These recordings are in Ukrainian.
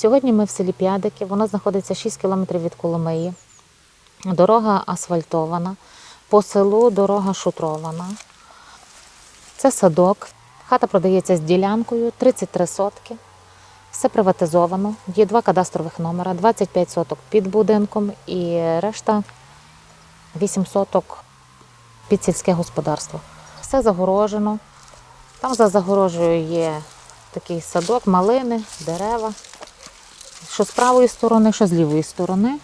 Сьогодні ми в селі П'ядики, воно знаходиться 6 кілометрів від Коломиї. Дорога асфальтована, по селу дорога шутрована. Це садок. Хата продається з ділянкою 33 сотки. Все приватизовано. Є два кадастрових номера, 25 соток під будинком і решта 8 соток під сільське господарство. Все загорожено. Там за загорожею є такий садок, малини, дерева. Що з правої сторони, що з лівої сторони.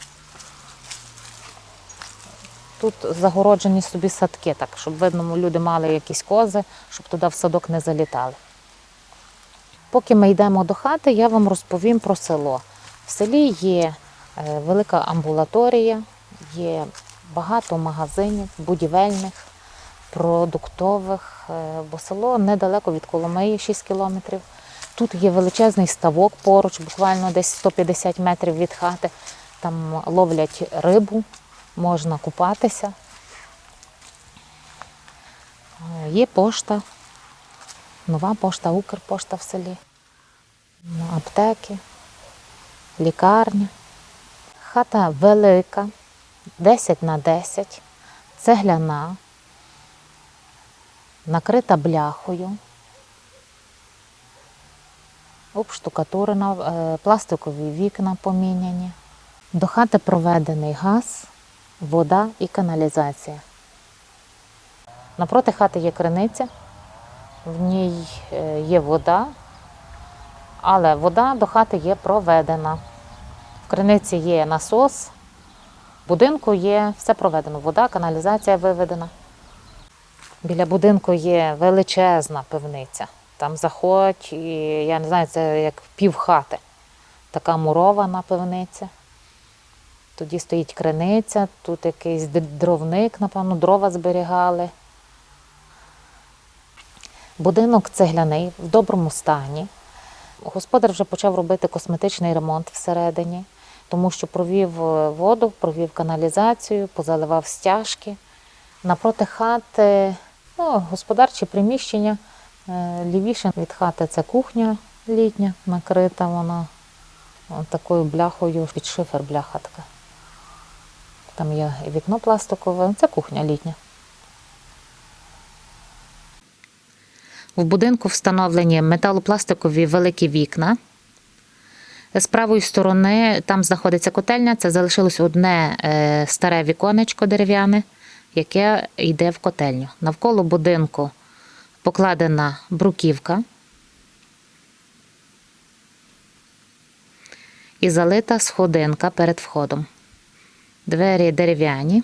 Тут загороджені собі садки, так, щоб видно, люди мали якісь кози, щоб туди в садок не залітали. Поки ми йдемо до хати, я вам розповім про село. В селі є е, велика амбулаторія, є багато магазинів, будівельних, продуктових, е, бо село недалеко від Коломиї, 6 кілометрів. Тут є величезний ставок поруч, буквально десь 150 метрів від хати. Там ловлять рибу, можна купатися. Е, Є пошта, нова пошта, Укрпошта в селі, Ну, аптеки, лікарня. Хата велика, 10 на 10, цегляна, накрита бляхою, обштукатурена, е, пластикові вікна поміняні. До хати проведений газ, вода і каналізація. Напроти хати є криниця, в ній е, є вода, але вода до хати є проведена. В криниці є насос, в будинку є все проведено. Вода, каналізація виведена. Біля будинку є величезна пивниця. Там заходь, і я не знаю, це як пів хати. Така мурована пивниця. Тоді стоїть криниця, тут якийсь дровник, напевно, дрова зберігали. Будинок цегляний, в доброму стані. Господар вже почав робити косметичний ремонт всередині, тому що провів е, воду, провів каналізацію, позаливав стяжки. Напроти хати ну, господарчі приміщення. Е, Лівіше від хати це кухня літня, накрита вона такою бляхою, під шифер бляха така. Там є вікно пластикове, це кухня літня. В будинку встановлені металопластикові великі вікна. З правої сторони там знаходиться котельня. Це залишилось одне е, старе віконечко дерев'яне, яке йде в котельню. Навколо будинку покладена бруківка і залита сходинка перед входом. Двері дерев'яні,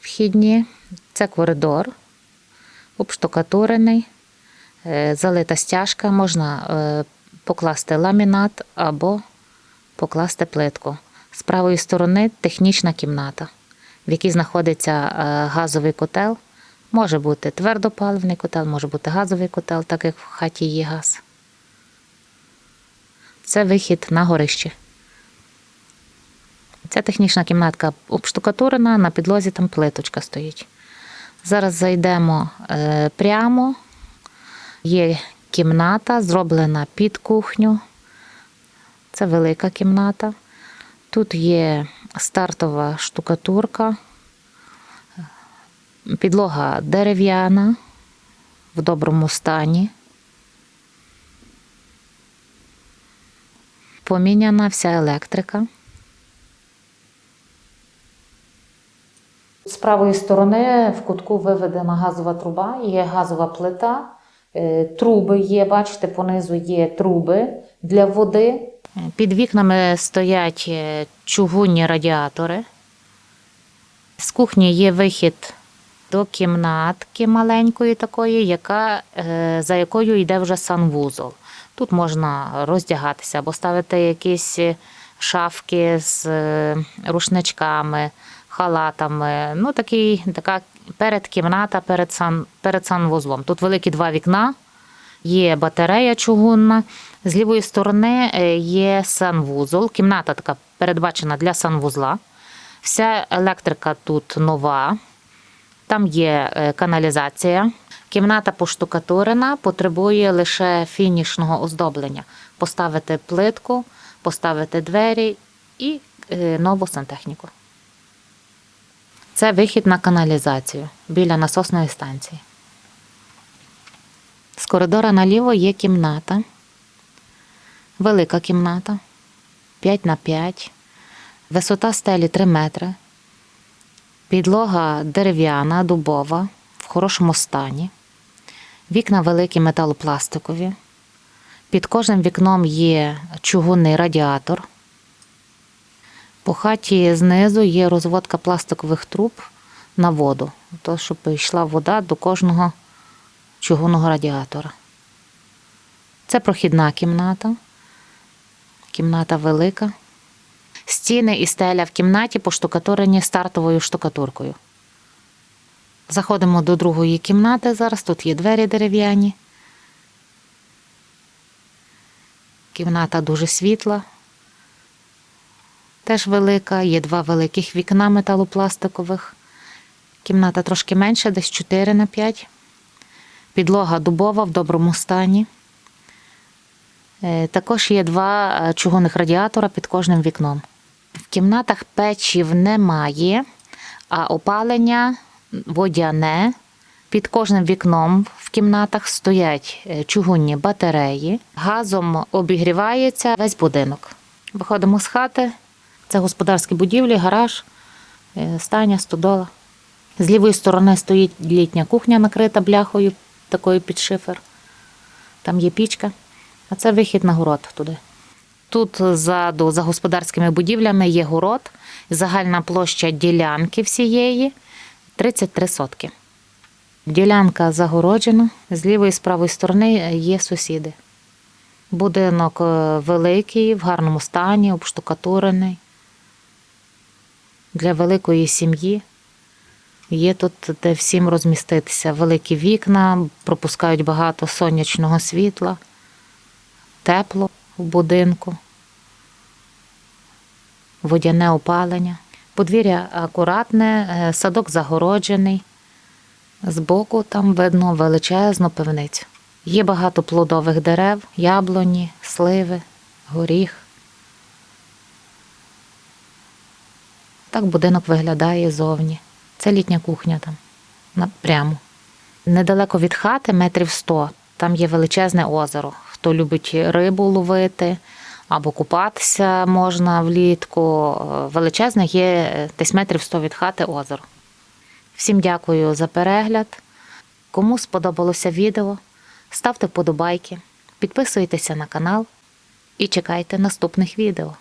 вхідні, це коридор, обштукатурений, е, залита стяжка, можна е, покласти ламінат або покласти плитку. З правої сторони технічна кімната, в якій знаходиться е, газовий котел. Може бути твердопаливний котел, може бути газовий котел, так як в хаті є газ. Це вихід на горище. Ця технічна кімнатка обштукатурена, на підлозі там плиточка стоїть. Зараз зайдемо е, прямо. Є кімната, зроблена під кухню. Це велика кімната. Тут є стартова штукатурка, підлога дерев'яна в доброму стані. Поміняна вся електрика. З правої сторони в кутку виведена газова труба, є газова плита, е, труби є, бачите, понизу є труби для води. Під вікнами стоять е, чугунні радіатори. З кухні є вихід до кімнатки маленької такої, яка, е, за якою йде вже санвузол. Тут можна роздягатися або ставити якісь е, шафки з е, рушничками, халатами. Ну, такий, така передкімната перед, сан, перед санвузлом. Тут великі два вікна, є батарея чугунна. З лівої сторони є санвузол. Кімната така передбачена для санвузла. Вся електрика тут нова. Там є е, каналізація. Кімната поштукатурена, потребує лише фінішного оздоблення. поставити плитку, поставити двері і е, нову сантехніку. Це вихід на каналізацію біля насосної станції. З коридора наліво є кімната. Велика кімната 5 на 5. Висота стелі 3 метри. Підлога дерев'яна, дубова, в хорошому стані. Вікна великі металопластикові. Під кожним вікном є чугунний радіатор. По хаті знизу є розводка пластикових труб на воду, то щоб йшла вода до кожного чугунного радіатора. Це прохідна кімната. Кімната велика. Стіни і стеля в кімнаті поштукатурені стартовою штукатуркою. Заходимо до другої кімнати. Зараз тут є двері дерев'яні. Кімната дуже світла. Теж велика, є два великих вікна металопластикових. Кімната трошки менша, десь 4 на 5. Підлога дубова в доброму стані. Е, Також є два е, чугунних радіатора під кожним вікном. В кімнатах печів немає, а опалення водяне. Під кожним вікном в кімнатах стоять е, чугунні батареї. Газом обігрівається весь будинок. Виходимо з хати. Це господарські будівлі, гараж, е, стайня, стодола. З лівої сторони стоїть літня кухня, накрита бляхою, такою під шифер. Там є пічка, а це вихід на город туди. Тут ззаду, за господарськими будівлями, є город, загальна площа ділянки всієї 33 сотки. Ділянка загороджена, з лівої і з правої сторони є сусіди. Будинок е, великий, в гарному стані, обштукатурений. Для великої сім'ї є тут де всім розміститися. Великі вікна, пропускають багато сонячного світла, тепло в будинку, водяне опалення. Подвір'я акуратне, е, садок загороджений. Збоку там видно величезну пивницю. Є багато плодових дерев, яблуні, сливи, горіх. Так будинок виглядає зовні. Це літня кухня там, напряму. Недалеко від хати, метрів сто, там є величезне озеро. Хто любить рибу ловити або купатися можна влітку. е, Величезне є е, десь метрів 100 від хати озеро. Всім дякую за перегляд. Кому сподобалося відео, ставте вподобайки, підписуйтеся на канал і чекайте наступних відео.